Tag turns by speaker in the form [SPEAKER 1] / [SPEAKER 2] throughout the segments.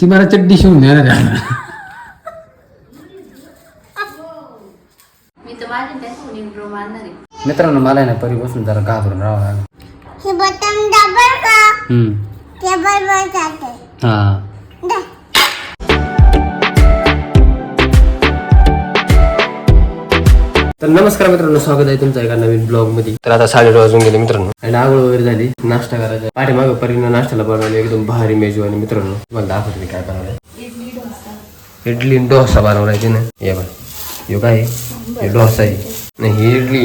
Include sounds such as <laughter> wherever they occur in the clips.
[SPEAKER 1] ती मला चड्डी शिवून देणार आहे. आता.
[SPEAKER 2] मी तर माझी त्याच्याकडून इंट्रो मारणार आहे.
[SPEAKER 1] मित्रांनो मला आहे ना परी बसून जरा घाबरून राहावं लागेल.
[SPEAKER 3] हे बटन दाबल का
[SPEAKER 1] हम्म.
[SPEAKER 3] टेबल वर जाते.
[SPEAKER 1] हा. तर नमस्कार मित्रांनो स्वागत आहे तुमचं एका नवीन ब्लॉगमध्ये. तर आता साडे वाजून गेले मित्रांनो. आणि आंघोळ वगैरे झाली नाश्ता करायचा. पाठीमागं परीनं नाश्त्याला बनवले एकदम भारी मेजू आणि मित्रांनो. तुम्हाला दाखवतो मी काय बनवलंय. इडली डोसा बनवलाय तिने. ये बघ यो काय? हे डोसा आहे. नाही ही इडली.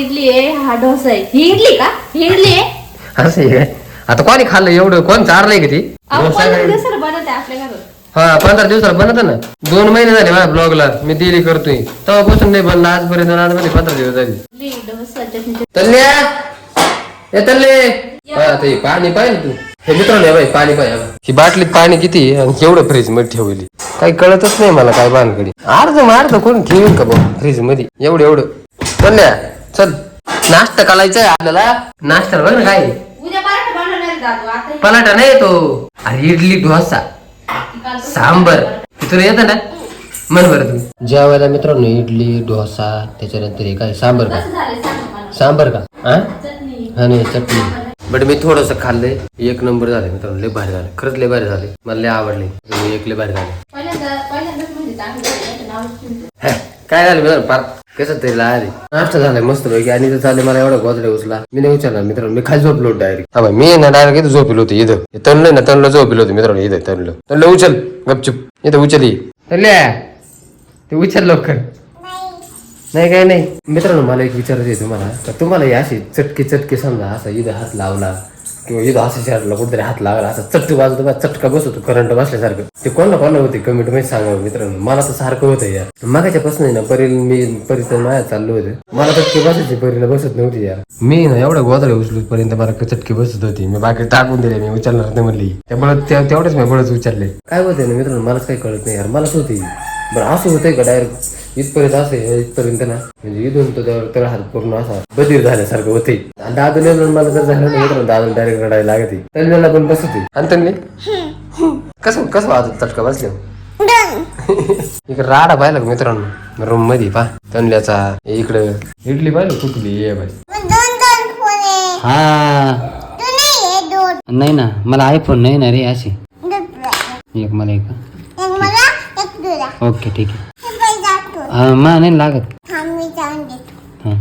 [SPEAKER 2] इडली आहे. हा डोसा आहे. ही इडली का? ही इडली आहे?
[SPEAKER 1] असं आहे काय? आता कोणी खाल्लं एवढं? कोण चारलंय का ती? डोसा हा पंधरा दिवसाला बनत ना? दोन महिने झाले माझ्या ब्लॉगला मी दिली करतोय. तेव्हापासून नाही बनला आजपर्यंत आणि आजमध्ये पंधरा दिवस झाले. तल्ल्या! ए तल्ले! हा ते पाणी पाहिजे तू. हे मित्रांनो हे बाई पाणी पाहिजे ही बाटलीत पाणी किती आहे? आणि केवढं फ्रीजमध्ये ठेवली? काही कळतच नाही मला काय बांधकडी अर्ध मार्ध कोण ठेवीन का भाऊ फ्रीजमध्ये? एवढं एवढं. तल्ल्या चल. नाश्ता करायचा आहे आपल्याला. नाश्ता बघ ना काय आहे.
[SPEAKER 2] उद्या पराठा बनवणार आहे दादू आता
[SPEAKER 1] पलाटा नाही तो. अरे इडली डोसा. सांबर. तुला येतं ना? म्हण बरं तू. जेवायला मित्रांनो इडली डोसा त्याच्यानंतर हे काय सांबर का? सांबर का? हा
[SPEAKER 2] चटणी.
[SPEAKER 1] हा नाही चटणी. बट मी थोडस खाल्लंय. एक नंबर झाले मित्रांनो लय भारी झाले खरंच लय भारी झाले मला लय आवडले मी एक लय भारी झाले काय झालं मित्रांनो? पार कसं तरी आले नाश्ता झालाय मस्त पैकी आणि तर झाले मला एवढा गोदडे उचला. मी नाही उचलला मित्रांनो. मी खाली झोपलो डायरेक्ट हा मी ना डायरेक्ट इथं झोपलो होतो इथं. तणलं ना तणलं झोपलो होतो मित्रांनो इथं तणलं तणलं उचल. गपचूप. इथं उचल. ते उचल लवकर. नाही काय नाही. मित्रांनो मला एक विचारायचं आहे तुम्हाला. तर तुम्हाला असे चटके चटके समजा असा इथं हात लावला किंवा इथं असं शहराला कुठेतरी हात लागला असं चट्ट बाजू बा चटका बसवतो करंट बसल्यासारखं. ते कोणाला कोणला होते कमेंटमध्ये सांगा मित्रांनो. मला तर सारखं होतं यार. मागाच्या पासून आहे ना परील मी परिसर माझ्या चाललो होते. मला चटके बसायचे परीला बसत नव्हती यार. मी ना एवढं गोदळे उचलू पर्यंत मला चटके बसत होती. मी बाकी टाकून दिले मी उचलणार नाही म्हणली. त्यामुळे तेवढेच मी बळच उचलले. काय होते ना मित्रांनो मलाच काही कळत नाही यार. मलाच होती बरं असं होतंय का डायरेक्ट इथपर्यंत असं इथपर्यंत ना. म्हणजे इथून तर त्यावर तर हात पूर्ण असा बधीर झाल्यासारखं होते दादू नेलं मला जर झालं नाही मित्रांनो दादू डायरेक्ट रडायला लागते. तन्वीला पण बसते आणि तन्वी? कसं कसं वाजत चटका बसले इकडे राडा पाहिला मित्रांनो? रूममध्ये पा तनल्याचा इकडं इडली पाहिलं कुठली? ये बाई
[SPEAKER 3] आहे.
[SPEAKER 1] हा.
[SPEAKER 3] तू नाही
[SPEAKER 1] ना मला आयफोन नाही ना रे अशी.
[SPEAKER 3] दुसरं.
[SPEAKER 1] एक मला एक. ओके ठीक आहे.
[SPEAKER 3] हे
[SPEAKER 1] हा, मा नाही लागत.
[SPEAKER 3] थांब मी जाऊन देतो
[SPEAKER 1] हा.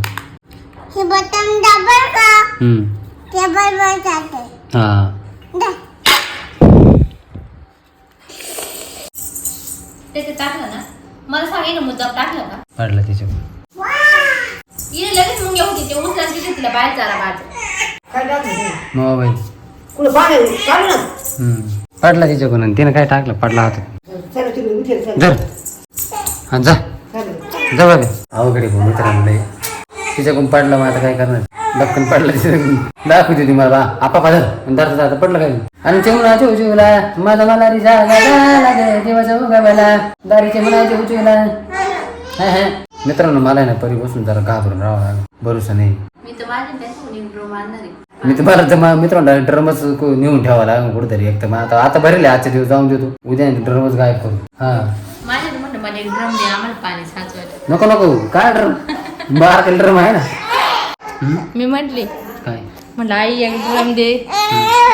[SPEAKER 3] हे बटन दाबल का?
[SPEAKER 1] हम्म.
[SPEAKER 3] टेबल वर जाते
[SPEAKER 1] हा.
[SPEAKER 3] दा.
[SPEAKER 2] टाकलं ना? मला सांग ना मुद्दाम टाकलं का?
[SPEAKER 1] पडला तिच्या
[SPEAKER 2] लगेच ते उचला तिथे तिला बाहेर झाला बाहेर
[SPEAKER 1] मोबाईल.
[SPEAKER 4] कुठं बाहेर काढू ना.
[SPEAKER 1] हम्म. पडला तिच्याकडून आणि तिने काय टाकलं? पडला होता.
[SPEAKER 4] चला तिकडे उठेल चल.
[SPEAKER 1] जर. हा जा.
[SPEAKER 4] चल
[SPEAKER 1] जा बाबा अवघडे भाऊ मित्रांनो लय. तिच्याकडून पडला मग आता काय करणार? दक्कन पडला तिच्याकडून. दाखवते ती मला. आपा पाजर दारता दारता पडलं काय? आणि चिवणा चिवचिवला. माझा मला देवाचा मला दारीचे म्हणा चिवचिवला. हा हा. मित्रांनो मला आहे ना परी बसून जरा घाबरून राहावं लागेल. भरोसा नाही.
[SPEAKER 2] मी तर माझी त्याच्याकडून इंट्रो मारणार आहे.
[SPEAKER 1] मी तुम्हाला तर मा- मित्रांनो ड्रमच नेऊन ठेवा लागेल कुठेतरी. एक तर मग आता आता भरेल आजच्या दिवस जाऊन देतो. उद्या ड्रमच गायब करू. हा.
[SPEAKER 2] माझ्या तर म्हणलं मला एक ड्रम दे आम्हाला पाणी साचवायला.
[SPEAKER 1] नको नको काय ड्रम? बारा ड्रम आहे ना.
[SPEAKER 2] मी म्हटली
[SPEAKER 1] काय?
[SPEAKER 2] म्हटलं आई एक ड्रम दे.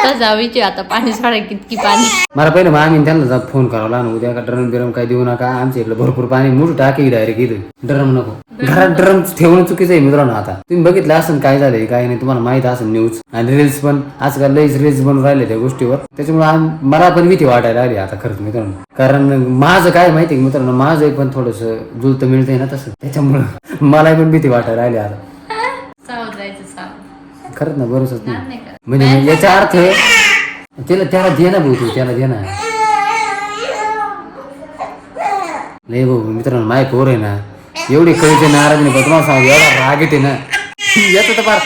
[SPEAKER 2] तर जावीचे आता पाणी सोडा कितकी पाणी.
[SPEAKER 1] मला पहिलं मग आम्ही त्यांना फोन करावा लागला उद्या का ड्रम बिरम काय देऊ नका आमच्या इकडे भरपूर पाणी मोठं टाकी डायरेक्ट इथं. ड्रम नको. घरात ड्रम ठेवणं चुकीचं आहे मित्रांनो आता. तुम्ही बघितलं असं काय झालंय काय नाही तुम्हाला माहीत असेल न्यूज आणि रील्स पण. आजकाल लईच रील्स बनवून राहिले त्या गोष्टीवर. त्याच्यामुळे मला पण भीती वाटायला आली आता खरंच मित्रांनो. कारण माझं काय माहिती मित्रांनो माझं पण थोडस जुलतं मिळतंय ना तसं. त्याच्यामुळं <laughs> मला पण भीती वाटायला आली आता.
[SPEAKER 2] सावध जायचं सावध.
[SPEAKER 1] खरंच ना बरोच नाही. म्हणजे याचा अर्थ त्याला त्याला दे ना भाऊ तू त्याला दे ना नाही भाऊ मित्रांनो माय पोर आहे ना एवढी कळीचे नाराज नाही तुम्हाला सांगू एवढा राग येते ना. याचं तर फार.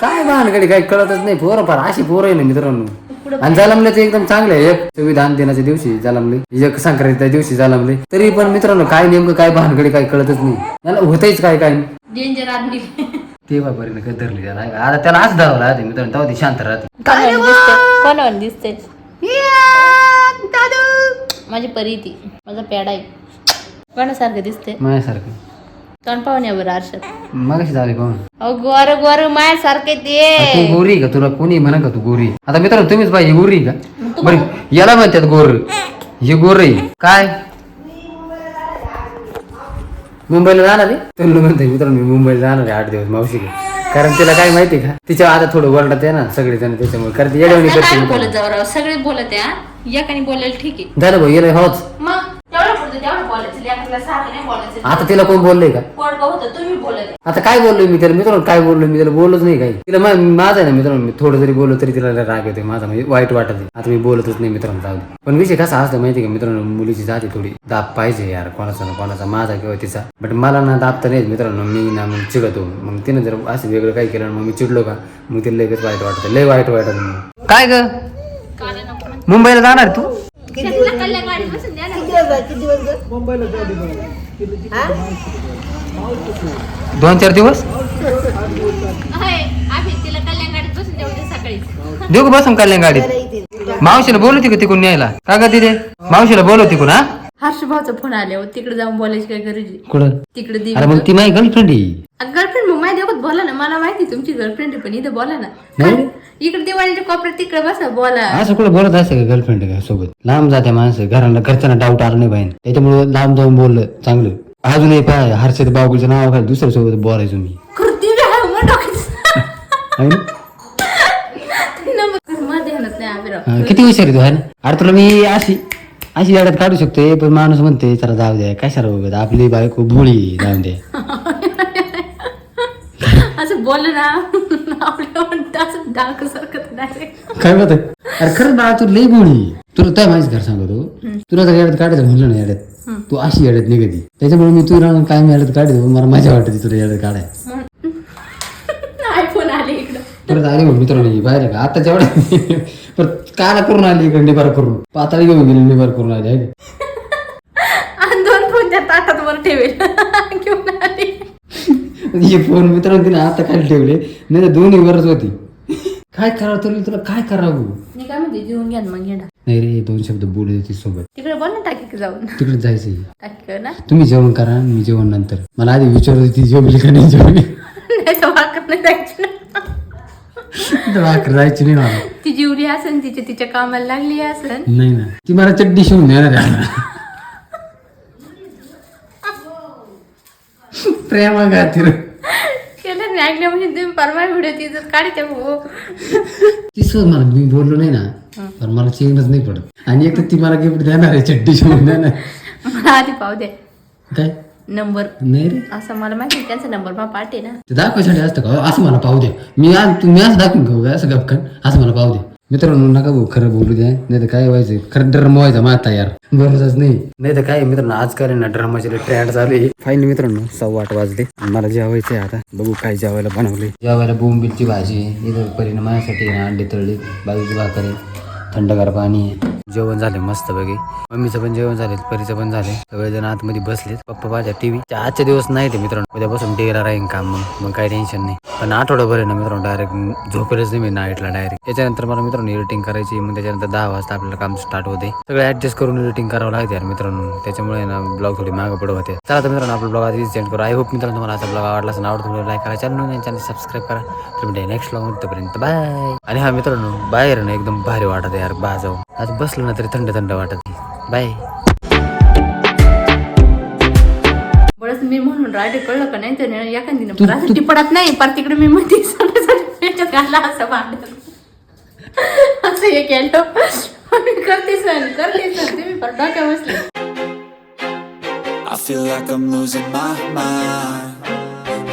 [SPEAKER 1] काय भानगडी काही कळतच नाही. पोरं फार अशी पोरं आहे ना मित्रांनो. आणि जलमले ते एकदम चांगले आहे. एक संविधान दिनाच्या दिवशी जलमले. एक संक्रांतीच्या दिवशी जलमले. तरी पण मित्रांनो काय नेमकं काय भानगडी काही कळतच नाही. होतच काय काय?
[SPEAKER 2] डेंजर आदमी.
[SPEAKER 1] तेव्हा बरी कधी धरली त्याला? आता त्याला असं धरावं लागते मित्रांनो तेव्हा ती शांत राहते
[SPEAKER 2] कोणावर दिसते माझी परी ती. माझा पेडा आहे. कोणासारखं दिसते
[SPEAKER 1] माझ्यासारखं.
[SPEAKER 2] तोंड बरं आरशात.
[SPEAKER 1] मग कशी झाली पाहून
[SPEAKER 2] अहो गोर गोर मायासारखे
[SPEAKER 1] तू.
[SPEAKER 2] ते
[SPEAKER 1] गोरी का तुला? कोणी म्हणा का तू गोरी? आता मित्रांनो तुम्हीच पाहिजे गोरी का? बरं याला म्हणतात गोर. हे गोर आहे. काय? मुंबईला जाणार आहे? तुला म्हणते मित्रांनो मी मुंबईला जाणार आहे आठ दिवस मावशी कारण तिला काय माहिती का? तिच्या आता थोडं वरडत आहे ना सगळे जण त्याच्यामुळे. कारण ती येडवणी करते
[SPEAKER 2] काय
[SPEAKER 1] मित्रांनो.
[SPEAKER 2] बोलत जाऊ राव सगळे बोलत आहे हा. एकाने बोलायला ठीक आहे.
[SPEAKER 1] झालं भाऊ येणं होच.
[SPEAKER 2] मग? बोलायचं लेकराला सारखं नाही बोलायचं.
[SPEAKER 1] आता तिला कोण बोललंय का?
[SPEAKER 2] पोट होतं तुम्ही बोलत आहे.
[SPEAKER 1] आता काय बोललोय मी त्याला? मित्रांनो काय बोललो मी त्याला? बोललोच नाही काही. तिला मा- माझं आहे ना मित्रांनो मी थोडं जरी बोललो तरी तिला लय राग येते माझा म्हणजे वाईट वाटत आहे. आता मी बोलतच नाही मित्रांनो जाऊ दे. पण विषय कसा असतो माहिती का मित्रांनो? मुलीची जाते थोडी. दाब पाहिजे यार कोणाचा ना कोणाचा माझा किंवा तिचा. बट मला ना दाब तर नाही मित्रांनो. मी ना मग चिडतो. मग तिने जर असं वेगळं काही केलं ना मग मी चिडलो का? मग तिला लगेच वाईट वाटतं. लय वाईट वाटत. मग काय ग? मुंबईला जाणार तू?
[SPEAKER 2] तुला कल्याण गाडीत बसून
[SPEAKER 4] किती दिवस? हा?
[SPEAKER 1] दोन चार दिवस?
[SPEAKER 2] आहे, आम्ही तिला कल्याण गाडीत बसून देऊ दे
[SPEAKER 1] देऊ का बसून कल्याण गाडीत मावशीला बोलवते का तिकडून न्यायला? का ग तिथे मावशीला बोलव तिकडून हा?
[SPEAKER 2] हर्ष भाऊचा फोन आले तिकडे जाऊन बोलायची काय गरज आहे?
[SPEAKER 1] कुठं?
[SPEAKER 2] तिकडे दे
[SPEAKER 1] अरे मग ती माझी गर्लफ्रेंड आहे.
[SPEAKER 2] गर्लफ्रेंड मग माझ्या देखत बोला ना. मला माहिती तुमची गर्लफ्रेंड आहे पण इथं बोला ना.
[SPEAKER 1] नाही.
[SPEAKER 2] इकडे दिवाळीच्या कोपऱ्यात तिकडे बसा बोला.
[SPEAKER 1] असं कुठं बोलत असते का गर्लफ्रेंड का सोबत? लांब जाते माणसं. घराला घरच्यांना डाऊट आला नाही पाहिजे त्याच्यामुळे लांब जाऊन बोललं चांगलं. अजूनही पाय हर्षद बाबूच्या नावाखाली दुसऱ्या सोबत बोलायचो मी.
[SPEAKER 2] कृती बी आहे मग डोक्यात.
[SPEAKER 1] है ना? <laughs>
[SPEAKER 2] नंबरमध्ये ध्यानात नाही आम्ही राव.
[SPEAKER 1] हा, किती हुशार आहे तू है ना? अरे तुला मी अशी अशी गाड्यात काढू शकतो पण माणूस म्हणते चला जाऊ द्या कशाला उगाच आपली बायको भोळी जाऊ दे <laughs>
[SPEAKER 2] असं बोल ना
[SPEAKER 1] काय म्हणत अरे खरंच बाळा तू लई भोळी तुला काय माहिती घर सांगतो. तुला जर याड्यात काढायचं म्हणलं ना याड्यात. तू अशी याड्यात निघती. त्याच्यामुळे मी तुला काय मी याड्यात काढतो मला मजा वाटते तुला याड्यात काढाय <laughs>
[SPEAKER 2] आयफोन आले इकडं.
[SPEAKER 1] परत आली मित्रांनो बाहेर का? आता जेवढ्या परत काला करून आली इकडे निबार करून. पाताळी घेऊन गेली निबार करून आली आहे? <laughs>
[SPEAKER 2] आणि दोन फोन त्या ताटात वर ठेवेल. <laughs> घेऊन आले.
[SPEAKER 1] हे फोन मित्रांनो तिने आता खाली ठेवले नाही तर दोन्ही वरच होती. काय करावं तुला तुला काय करावं?
[SPEAKER 2] मी काय म्हणते जेवून घ्या ना मग घेणार
[SPEAKER 1] नाही रे दोन शब्द बोलू देते सोबत.
[SPEAKER 2] तिकडे बोल ना टाकी जाऊन.
[SPEAKER 1] तिकडे जायचंय
[SPEAKER 2] टाकी ना.
[SPEAKER 1] तुम्ही जेवण करा मी जेवण नंतर. मला आधी विचारत होती जेवली का नाही जेवली? <laughs>
[SPEAKER 2] नाही तर वाकत नाही जायची ना.
[SPEAKER 1] भाकर जायची नाही मला.
[SPEAKER 2] ती जिवली असन तिच्या तिच्या कामाला लागली असन.
[SPEAKER 1] नाही ना. ती मला चड्डी शिवून देणार. प्रेमा खातीर
[SPEAKER 2] केलं नाही ऐकलं म्हणजे तुम्ही परवा व्हिडिओ तिथं काढते भाऊ
[SPEAKER 1] ती सहज मला मी बोललो नाही ना. पण मला चेंगच नाही पडत. आणि एक तर ती मला गिफ्ट देणार आहे चड्डी शिवून देणार
[SPEAKER 2] मला आधी पाहू दे.
[SPEAKER 1] काय?
[SPEAKER 2] नंबर
[SPEAKER 1] नाही रे.
[SPEAKER 2] असं मला माहिती आहे, त्यांचा नंबर मला पाठ आहे ना.
[SPEAKER 1] ते दाखवायसाठी असतं का? असं मला पाहू द्या मी आज तुम्ही असं दाखवून घेऊ असं गपकन असं मला पाहू द्या मित्रांनो नका भाऊ खरं बोलू द्या. नाही तर काय व्हायचं? खरं ड्रम व्हायचा माता यार. बरोबरच नाही नाही. तर काय मित्रांनो आजकाल आहे ना ड्रमाचे ट्रँड चालू आहे. फायनली मित्रांनो सव्वा आठ वाजले. मला जेवायचं आता. बघू काय जेवायला बनवले जेवायला बोंबिलची भाजी. इथं परिणाम माझ्यासाठी आहे ना अंडे तळली बाजूची भाकर आहे थंडगार पाणी आहे. जेवण झाले मस्त बघे मम्मीचं पण जेवण झाले परीचं पण झाले. सगळेजण आतमध्ये बसलेत. पप्पा माझ्या टीव्ही. आजच्या दिवस नाही ते मित्रांनो. उद्यापासून टीव्हीला राहीन काम मग मग काही टेन्शन नाही. पण आठवडाभर आहे ना मित्रांनो डायरेक्ट झोपेलच नाही मी नाईटला डायरेक्ट त्याच्यानंतर मला मित्रांनो एडिटिंग करायची मग त्याच्यानंतर दहा वाजता आपल्याला काम स्टार्ट होते. सगळं ऍडजस्ट करून एडिटिंग करावं लागते यार मित्रांनो. त्याच्यामुळे ना ब्लॉग थोडी मागं पडत होते. चला तर मित्रांनो आपला ब्लॉग आधी सेंड करू. आय होप मित्रांनो तुम्हाला असा ब्लॉग आवडला असं आवडतो लाईक करा. चॅनल चॅनल सबस्क्राईब करा. तुम्ही नेक्स्ट ब्लॉग तोपर्यंत बाय आणि हा मित्रांनो बाहेर ना एकदम भारी वाटत यार बा जाऊ आज बसलं ना तरी थंड थंड वाटत बाय.
[SPEAKER 2] बरंच मी म्हणून राहिले कळलं का नाही तर एखादी पडत नाही पर तिकडे मी घाला असं भांडत असं हे केलं. मी करते सण करते सण. तुम्ही पर डोक्या बसले.
[SPEAKER 5] I feel like I'm losing my mind.